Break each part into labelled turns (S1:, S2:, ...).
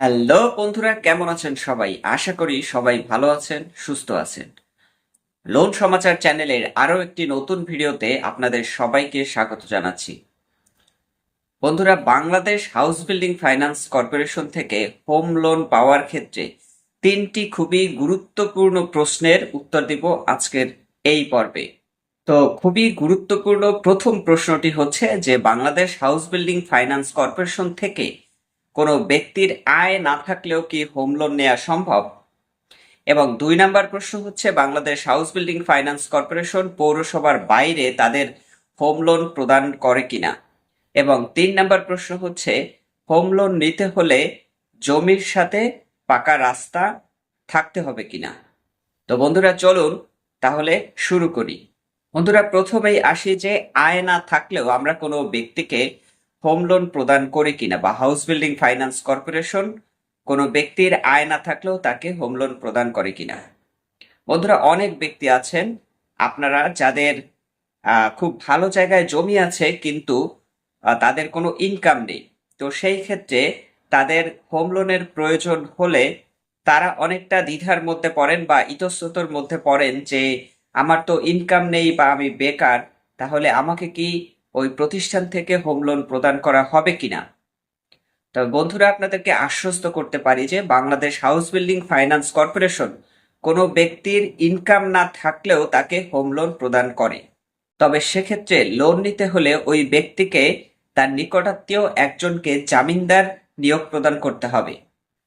S1: Hello বন্ধুরা, কেমন আছেন সবাই? আশা করি সবাই ভালো আছেন, সুস্থ আছেন। লোন সমাচার চ্যানেলের আরও একটি নতুন ভিডিওতে আপনাদের সবাইকে স্বাগত জানাচ্ছি। বন্ধুরা, Bangladesh house building finance corporation থেকে হোম লোন পাওয়ার ক্ষেত্রে তিনটি খুবই গুরুত্বপূর্ণ প্রশ্নের উত্তর দিব আজকের এই পর্বে। তো খুবই গুরুত্বপূর্ণ প্রথম প্রশ্নটি হচ্ছে যে, Bangladesh house building finance corporation থেকে কোনো ব্যক্তির আয় না থাকলেও কি হোম লোন নেওয়া সম্ভব? এবং দুই নাম্বার প্রশ্ন হচ্ছে, Bangladesh house building finance corporation পৌরসভার বাইরে তাদের হোম লোন প্রদান করে কিনা? এবং তিন নাম্বার প্রশ্ন হচ্ছে হোম লোন নিতে হলে জমির সাথে পাকা রাস্তা থাকতে হবে কিনা? তো বন্ধুরা, চলুন তাহলে শুরু করি। বন্ধুরা, প্রথমেই আসি যে আয় না থাকলেও আমরা কোনো ব্যক্তিকে হোম লোন প্রদান করে কিনা বা হাউস বিল্ডিং ফাইন্যান্স কর্পোরেশন কোনো ব্যক্তির আয় না থাকলেও তাকে হোম লোন প্রদান করে কিনা। বন্ধুরা, অনেক ব্যক্তি আছেন, আপনারা যাদের খুব ভালো জায়গায় জমি আছে কিন্তু তাদের কোনো ইনকাম নেই। তো সেই ক্ষেত্রে তাদের হোম লোনের প্রয়োজন হলে তারা অনেকটা দ্বিধার মধ্যে পড়েন বা ইতস্ততর মধ্যে পড়েন যে, আমার তো ইনকাম নেই বা আমি বেকার, তাহলে আমাকে কি ওই প্রতিষ্ঠান থেকে হোম লোন প্রদান করা হবে কিনা? তবে বন্ধুরা, আপনাদেরকে আশ্বস্ত করতে পারি যে Bangladesh house building finance corporation কোনো ব্যক্তির ইনকাম না থাকলেও তাকে হোম লোন প্রদান করে। তবে সেক্ষেত্রে লোন নিতে হলে ওই ব্যক্তিকে তার নিকটাত্মীয় একজনকে জামিনদার নিয়োগ প্রদান করতে হবে।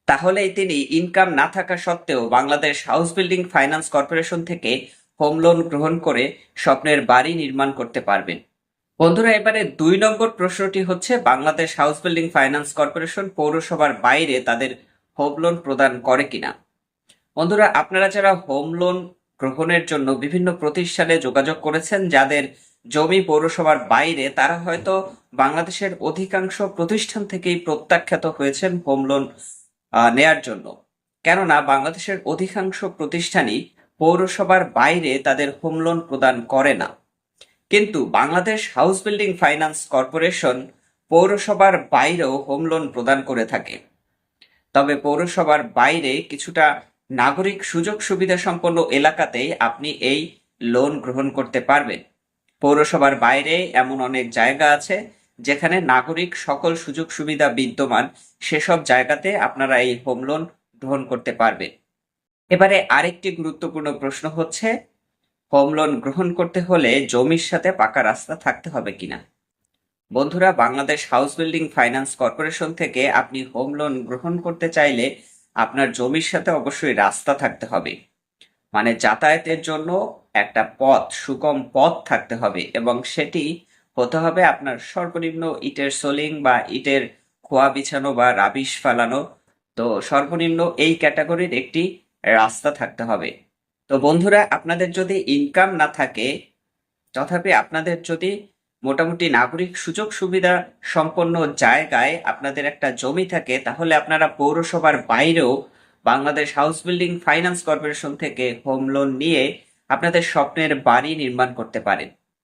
S1: তাহলেই তিনি ইনকাম না থাকা সত্ত্বেও Bangladesh house building finance corporation থেকে হোম লোন গ্রহণ করে স্বপ্নের বাড়ি নির্মাণ করতে পারবেন। বন্ধুরা, এবারে দুই নম্বর প্রশ্নটি হচ্ছে, Bangladesh house building finance corporation পৌরসভার বাইরে তাদের হোম লোন প্রদান করে কিনা? বন্ধুরা, আপনারা যারা হোম লোন গ্রহণের জন্য বিভিন্ন প্রতিষ্ঠানে যোগাযোগ করেছেন, যাদের জমি পৌরসভার বাইরে, তারা হয়তো বাংলাদেশের অধিকাংশ প্রতিষ্ঠান থেকেই প্রত্যাখ্যাত হয়েছেন হোম লোন নেয়ার জন্য। কেননা, বাংলাদেশের অধিকাংশ প্রতিষ্ঠানই পৌরসভার বাইরে তাদের হোম লোন প্রদান করে না। কিন্তু Bangladesh house building finance corporation পৌরসভার বাইরেও হোম লোন প্রদান করে থাকে। তবে পৌরসভার বাইরে কিছুটা নাগরিক সুযোগ সুবিধা সম্পন্ন এলাকাতেই আপনি এই লোন গ্রহণ করতে পারবেন। পৌরসভার বাইরে এমন অনেক জায়গা আছে, যেখানে নাগরিক সকল সুযোগ সুবিধা বিদ্যমান, সেসব জায়গাতে আপনারা এই হোম লোন গ্রহণ করতে পারবেন। এবারে আরেকটি গুরুত্বপূর্ণ প্রশ্ন হচ্ছে হোম লোন গ্রহণ করতে হলে জমির সাথে পাকা রাস্তা থাকতে হবে কিনা? বন্ধুরা, Bangladesh house building finance corporation থেকে আপনি হোম লোন গ্রহণ করতে চাইলে আপনার জমির সাথে অবশ্যই রাস্তা থাকতে হবে। মানে যাতায়াতের জন্য একটা পথ, সুগম পথ থাকতে হবে এবং সেটি হতে হবে আপনার সর্বনিম্ন ইটের সোলিং বা ইটের খোয়া বিছানো বা রাবিশ ফেলানো। তো সর্বনিম্ন এই ক্যাটাগরির একটি রাস্তা থাকতে হবে। তো বন্ধুরা, আপনাদের যদি ইনকাম না থাকে, তথাপি আপনাদের যদি মোটামুটি নাগরিক সুযোগ সুবিধা সম্পন্ন জায়গায় আপনাদের একটা জমি থাকে, তাহলে আপনারা পৌরসভার বাইরেও Bangladesh house building finance corporation থেকে হোম লোন নিয়ে আপনাদের স্বপ্নের বাড়ি নির্মাণ করতে পারেন।